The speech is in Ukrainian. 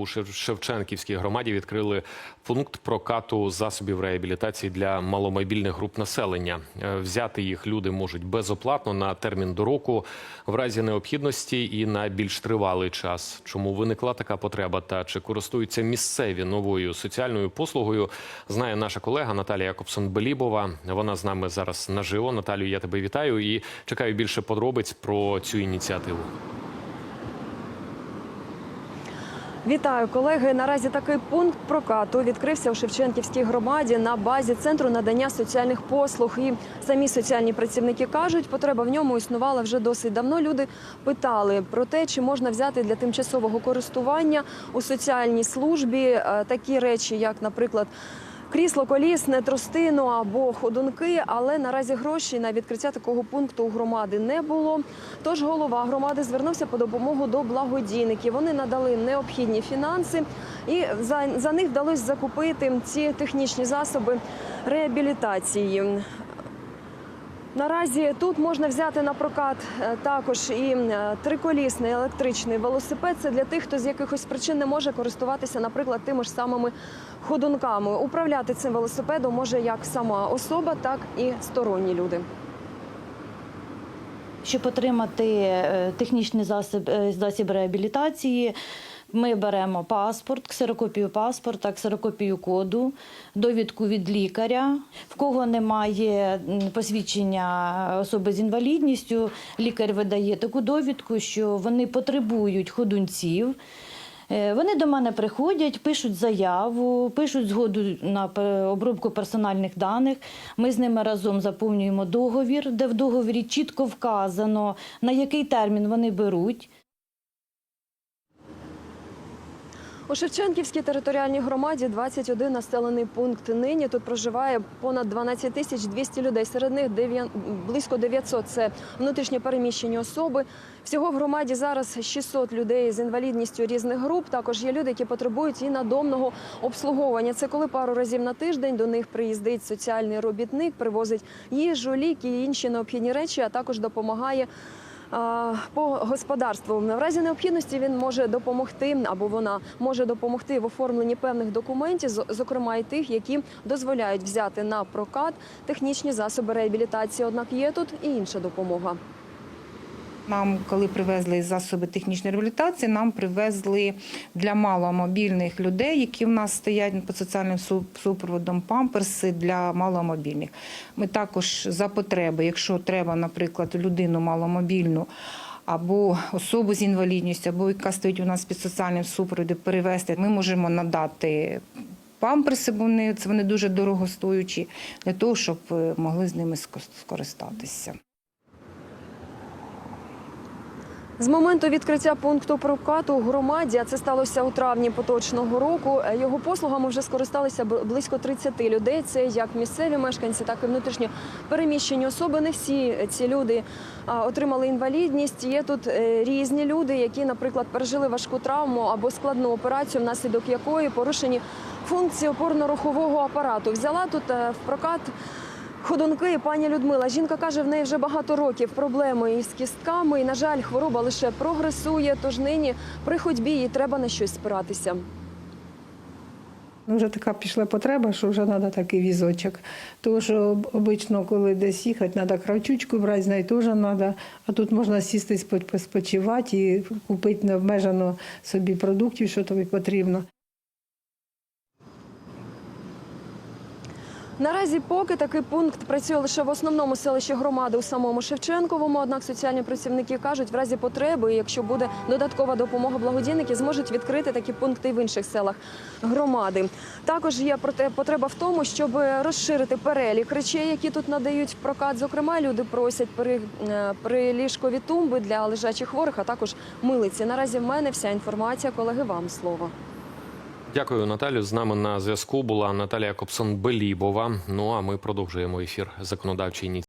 у Шев- Шевченківській громаді відкрили пункт прокату засобів реабілітації для маломобільних груп населення. Е, Взяти їх люди можуть безоплатно на термін до року в разі необхідності і на більш тривалий час. Чому виникла така потреба та чи користуються місцеві новою соціальною послугою? Знає наша колега Наталія Якобсон-Белібова. Вона з нами зараз наживо. Наталію, я тебе вітаю і чекаю більше подробиць про цю ініціативу. Вітаю, колеги. Наразі такий пункт прокату відкрився у Шевченківській громаді на базі центру надання соціальних послуг. І самі соціальні працівники кажуть, потреба в ньому існувала вже досить давно. Люди питали про те, чи можна взяти для тимчасового користування у соціальній службі е, такі речі, як, наприклад. Крісло колісне, тростину або ходунки, але наразі грошей на відкриття такого пункту у громади не було. Тож голова громади звернувся по допомогу до благодійників. Вони надали необхідні фінанси, і за, за них вдалося закупити ці технічні засоби реабілітації. Наразі тут можна взяти на прокат е, також і е, триколісний електричний велосипед. Це для тих, хто з якихось причин не може користуватися, наприклад, тими ж самими ходунками. Управляти цим велосипедом може як сама особа, так і сторонні люди. Щоб отримати е, технічний засіб, засіб реабілітації, ми беремо паспорт, ксерокопію паспорта, ксерокопію коду, довідку від лікаря. В кого немає посвідчення особи з інвалідністю, лікар видає таку довідку, що вони потребують ходунців. Е, Вони до мене приходять, пишуть заяву, пишуть згоду на обробку персональних даних. Ми з ними разом заповнюємо договір, де в договорі чітко вказано, на який термін вони беруть. У Шевченківській територіальній громаді 21 населений пункт. Нині тут проживає понад 12 тисяч 200 людей. Серед них близько 900 – це внутрішньо переміщені особи. Всього в громаді зараз 600 людей з інвалідністю різних груп. Також є люди, які потребують і надомного обслуговування. Це коли пару разів на тиждень до них приїздить соціальний робітник, привозить їжу, ліки і інші необхідні речі, а також допомагає по господарству. В разі необхідності він може допомогти або вона може допомогти в оформленні певних документів, зокрема і тих, які дозволяють взяти на прокат технічні засоби реабілітації. Однак є тут і інша допомога. Нам, коли привезли засоби технічної реабілітації, нам привезли для маломобільних людей, які в нас стоять під соціальним супроводом, памперси для маломобільних. Ми також за потреби, якщо треба, наприклад, людину маломобільну. Або особу з інвалідністю, або яка стоїть у нас під соціальним супроводом, перевезти, ми можемо надати памперси, бо вони, це вони дуже дорогостоючі, для того, щоб е, могли з ними скористатися. З моменту відкриття пункту прокату у громаді, а це сталося у травні поточного року. е, Його послугами вже скористалися близько 30 людей. Це як місцеві мешканці, так і внутрішньо переміщені особи. Не всі ці люди отримали інвалідність. Є тут е, різні люди, які, наприклад, пережили важку травму або складну операцію, внаслідок якої порушені функції опорно-рухового апарату. Взяла тут е, в прокат. Ходунки пані Людмила. Жінка каже, в неї вже багато років проблеми із кістками. І, на жаль, хвороба лише прогресує. Тож нині при ходьбі їй треба на щось спиратися. Ну, Вже така пішла потреба, що вже треба такий візочок. Тому що обично, коли десь їхати, треба кравчучку брати, з нею теж треба. А тут можна сісти спочивати і купити необмежено собі продуктів, що тобі потрібно. Наразі, поки такий пункт працює лише в основному селищі громади у самому Шевченковому. Однак соціальні працівники кажуть, в разі потреби, якщо буде додаткова допомога благодійники, зможуть відкрити такі пункти і в інших селах громади. Також є потреба в тому, щоб розширити перелік речей, які тут надають в прокат. Зокрема, люди просять при, е, приліжкові тумби для лежачих хворих, а також милиці. Наразі в мене вся інформація. Колеги, вам слово. Дякую, Наталю. З нами на зв'язку була Наталія Кобсон-Белібова. Ну а ми продовжуємо ефір законодавчої ініціативи.